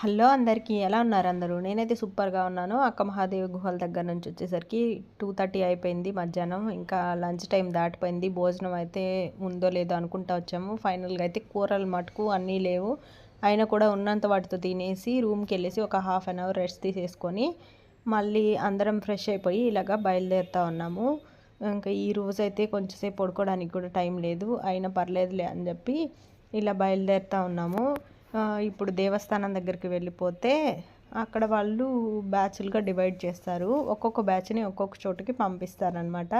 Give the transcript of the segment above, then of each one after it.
Hello అందరికీ ఎలా ఉన్నారు అందరూ? నేనైతే సూపర్గా ఉన్నాను. అక్క మహాదేవి గుహల దగ్గర నుంచి వచ్చేసరికి టూ థర్టీ అయిపోయింది మధ్యాహ్నం. ఇంకా లంచ్ టైం దాటిపోయింది. భోజనం అయితే ఉందో లేదో అనుకుంటా వచ్చాము. ఫైనల్గా అయితే కూరలు మటుకు అన్నీ లేవు. అయినా కూడా ఉన్నంత వాటితో తినేసి రూమ్కి వెళ్ళేసి ఒక హాఫ్ అన్ అవర్ రెస్ట్ తీసేసుకొని మళ్ళీ అందరం ఫ్రెష్ అయిపోయి ఇలాగా బయలుదేరుతూ ఉన్నాము. ఇంకా ఈ రోజు అయితే కొంచెంసేపు పడుకోవడానికి కూడా టైం లేదు. అయినా పర్లేదులే అని చెప్పి ఇలా బయలుదేరుతూ ఉన్నాము. ఇప్పుడు దేవస్థానం దగ్గరికి వెళ్ళిపోతే అక్కడ వాళ్ళు బ్యాచ్లుగా డివైడ్ చేస్తారు. ఒక్కొక్క బ్యాచ్ని ఒక్కొక్క చోటుకి పంపిస్తారనమాట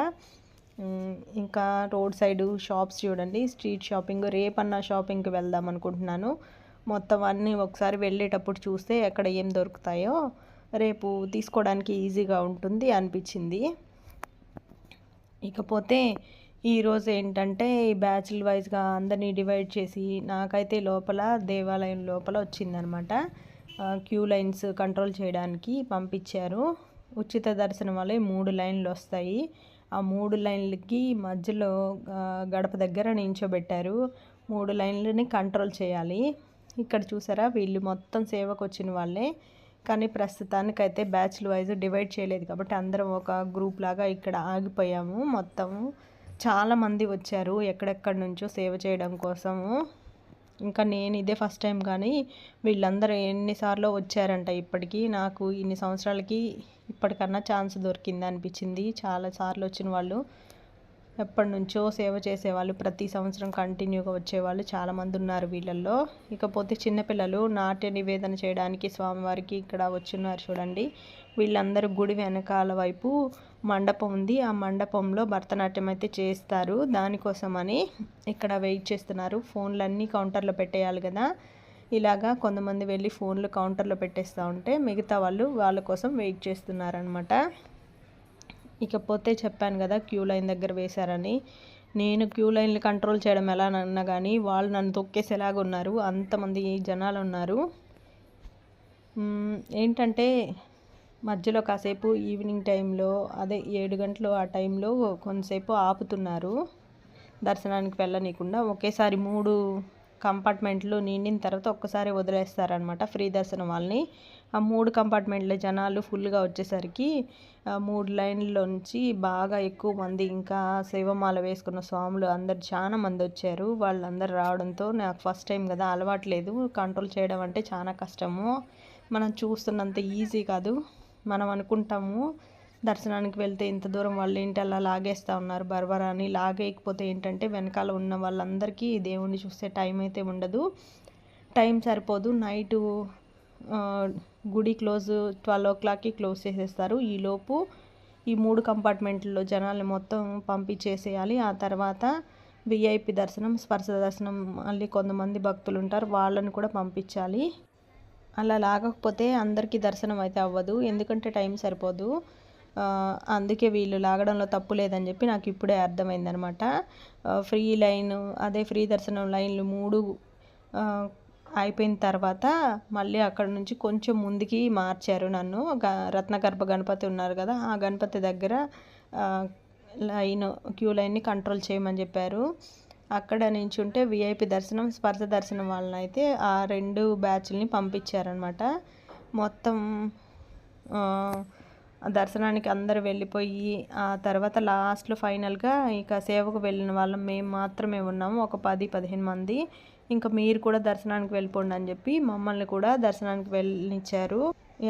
ఇంకా రోడ్ సైడ్ షాప్స్ చూడండి. స్ట్రీట్ షాపింగ్ రేపన్న షాపింగ్కి వెళ్దాం అనుకుంటున్నాను. మొత్తం అన్నీ ఒకసారి వెళ్ళేటప్పుడు చూస్తే ఎక్కడ ఏం దొరుకుతాయో రేపు తీసుకోవడానికి ఈజీగా ఉంటుంది అనిపించింది. ఇకపోతే ఈరోజు ఏంటంటే ఈ బ్యాచ్ల వైజ్గా అందరినీ డివైడ్ చేసి నాకైతే లోపల దేవాలయం లోపల వచ్చిందనమాట. క్యూ లైన్స్ కంట్రోల్ చేయడానికి పంపించారు. ఉచిత దర్శనం వల్ల మూడు లైన్లు వస్తాయి. ఆ మూడు లైన్లకి మధ్యలో గడప దగ్గర నించోబెట్టారు. మూడు లైన్లని కంట్రోల్ చేయాలి. ఇక్కడ చూసారా వీళ్ళు మొత్తం సేవకు వచ్చిన వాళ్ళే. కానీ ప్రస్తుతానికైతే బ్యాచ్లు వైజ్ డివైడ్ చేయలేదు కాబట్టి అందరం ఒక గ్రూప్ లాగా ఇక్కడ ఆగిపోయాము మొత్తము. చాలామంది వచ్చారు ఎక్కడెక్కడి నుంచో సేవ చేయడం కోసము. ఇంకా నేను ఇదే ఫస్ట్ టైం కానీ వీళ్ళందరూ ఎన్నిసార్లు వచ్చారంట ఇప్పటికీ. నాకు ఇన్ని సంవత్సరాలకి ఇప్పటికన్నా ఛాన్స్ దొరికింది అనిపించింది. చాలా సార్లు వచ్చిన వాళ్ళు ఎప్పటి నుంచో సేవ చేసేవాళ్ళు ప్రతి సంవత్సరం కంటిన్యూగా వచ్చేవాళ్ళు చాలామంది ఉన్నారు వీళ్ళల్లో. ఇకపోతే చిన్నపిల్లలు నాట్య నివేదన చేయడానికి స్వామివారికి ఇక్కడ వచ్చున్నారు చూడండి. వీళ్ళందరూ గుడి వెనకాల వైపు మండపం ఉంది. ఆ మండపంలో భరతనాట్యం అయితే చేస్తారు. దానికోసమని ఇక్కడ వెయిట్ చేస్తున్నారు. ఫోన్లన్నీ కౌంటర్లో పెట్టేయాలి కదా. ఇలాగా కొంతమంది వెళ్ళి ఫోన్లు కౌంటర్లో పెట్టేస్తూ ఉంటే మిగతా వాళ్ళు వాళ్ళ కోసం వెయిట్ చేస్తున్నారనమాట ఇకపోతే చెప్పాను కదా క్యూ లైన్ దగ్గర వేశారని. నేను క్యూ లైన్లు కంట్రోల్ చేయడం ఎలా అన్నా కానీ వాళ్ళు నన్ను తొక్కేసేలాగా ఉన్నారు అంతమంది జనాలు ఉన్నారు ఏంటంటే మధ్యలో కాసేపు ఈవినింగ్ టైంలో అదే ఏడు గంటలు ఆ టైంలో కొంతసేపు ఆపుతున్నారు. దర్శనానికి వెళ్ళనీయకుండా ఒకేసారి మూడు కంపార్ట్మెంట్లు నిండిన తర్వాత ఒక్కసారి వదిలేస్తారనమాట ఫ్రీ దర్శనం వాళ్ళని. ఆ మూడు కంపార్ట్మెంట్ల జనాలు ఫుల్గా వచ్చేసరికి మూడు లైన్లోంచి బాగా ఎక్కువ మంది ఇంకా శివమాల వేసుకున్న స్వాములు అందరు చాలా మంది వచ్చారు. వాళ్ళందరూ రావడంతో నాకు ఫస్ట్ టైం కదా అలవాట్లేదు కంట్రోల్ చేయడం అంటే చాలా కష్టము. మనం చూస్తున్నంత ఈజీ కాదు. మనం అనుకుంటాము దర్శనానికి వెళ్తే ఇంత దూరం వాళ్ళు ఏంటి అలా లాగేస్తూ ఉన్నారు బర్బరా అని లాగేయకపోతే ఏంటంటే వెనకాల ఉన్న వాళ్ళందరికీ దేవుణ్ణి చూసే టైం అయితే ఉండదు. టైం సరిపోదు. నైటు గుడి క్లోజ్ ట్వెల్వ్ ఓ క్లాక్కి క్లోజ్ చేసేస్తారు. ఈలోపు ఈ మూడు కంపార్ట్మెంట్లో జనాల్ని మొత్తం పంపించేసేయాలి. ఆ తర్వాత విఐపి దర్శనం స్పర్శ దర్శనం మళ్ళీ కొంతమంది భక్తులు ఉంటారు. వాళ్ళని కూడా పంపించాలి. అలా లాగకపోతే అందరికీ దర్శనం అయితే అవ్వదు. ఎందుకంటే టైం సరిపోదు. అందుకే వీళ్ళు లాగడంలో తప్పు లేదని చెప్పి నాకు ఇప్పుడే అర్థమైందనమాట. ఫ్రీ లైన్ అదే ఫ్రీ దర్శనం లైన్లు మూడు అయిపోయిన తర్వాత మళ్ళీ అక్కడ నుంచి కొంచెం ముందుకి మార్చారు నన్ను. రత్నగర్భ గణపతి ఉన్నారు కదా ఆ గణపతి దగ్గర లైన్ క్యూ లైన్ని కంట్రోల్ చేయమని చెప్పారు. అక్కడ నుంచి ఉంటే విఐపి దర్శనం స్పర్శ దర్శనం వాళ్ళని అయితే ఆ రెండు బ్యాచ్ల్ని పంపించారనమాట మొత్తం దర్శనానికి అందరు వెళ్ళిపోయి ఆ తర్వాత లాస్ట్లో ఫైనల్గా ఇక సేవకు వెళ్ళిన వాళ్ళం మేము మాత్రమే ఉన్నాము ఒక పది పదిహేను మంది. ఇంకా మీరు కూడా దర్శనానికి వెళ్ళిపోండి అని చెప్పి మమ్మల్ని కూడా దర్శనానికి వెళ్ళనిచ్చారు.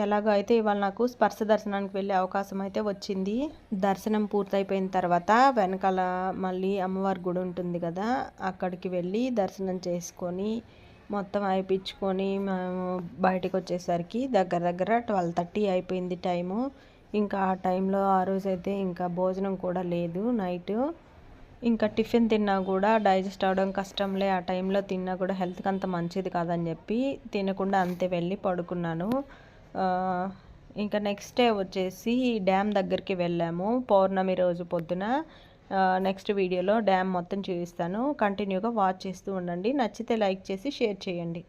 ఎలాగైతే ఇవాళ నాకు స్పర్శ దర్శనానికి వెళ్ళే అవకాశం అయితే వచ్చింది. దర్శనం పూర్తయిపోయిన తర్వాత వెనకాల మళ్ళీ అమ్మవారి గుడి ఉంటుంది కదా అక్కడికి వెళ్ళి దర్శనం చేసుకొని మొత్తం అయిపించుకొని మేము బయటకు వచ్చేసరికి దగ్గర దగ్గర ట్వెల్వ్ థర్టీ అయిపోయింది టైము. ఇంకా ఆ టైంలో ఆ రోజైతే ఇంకా భోజనం కూడా లేదు నైట్. ఇంకా టిఫిన్ తిన్నా కూడా డైజెస్ట్ అవ్వడం కష్టంలే ఆ టైంలో తిన్నా కూడా హెల్త్కి అంత మంచిది కాదని చెప్పి తినకుండా అంతే వెళ్ళి పడుకున్నాను. ఇంకా నెక్స్ట్ డే వచ్చేసి డ్యామ్ దగ్గరికి వెళ్ళాము పౌర్ణమి రోజు పొద్దున. నెక్స్ట్ వీడియోలో డ్యామ్ మొత్తం చూపిస్తాను. కంటిన్యూగా వాచ్ చేస్తూ ఉండండి. నచ్చితే లైక్ చేసి షేర్ చేయండి.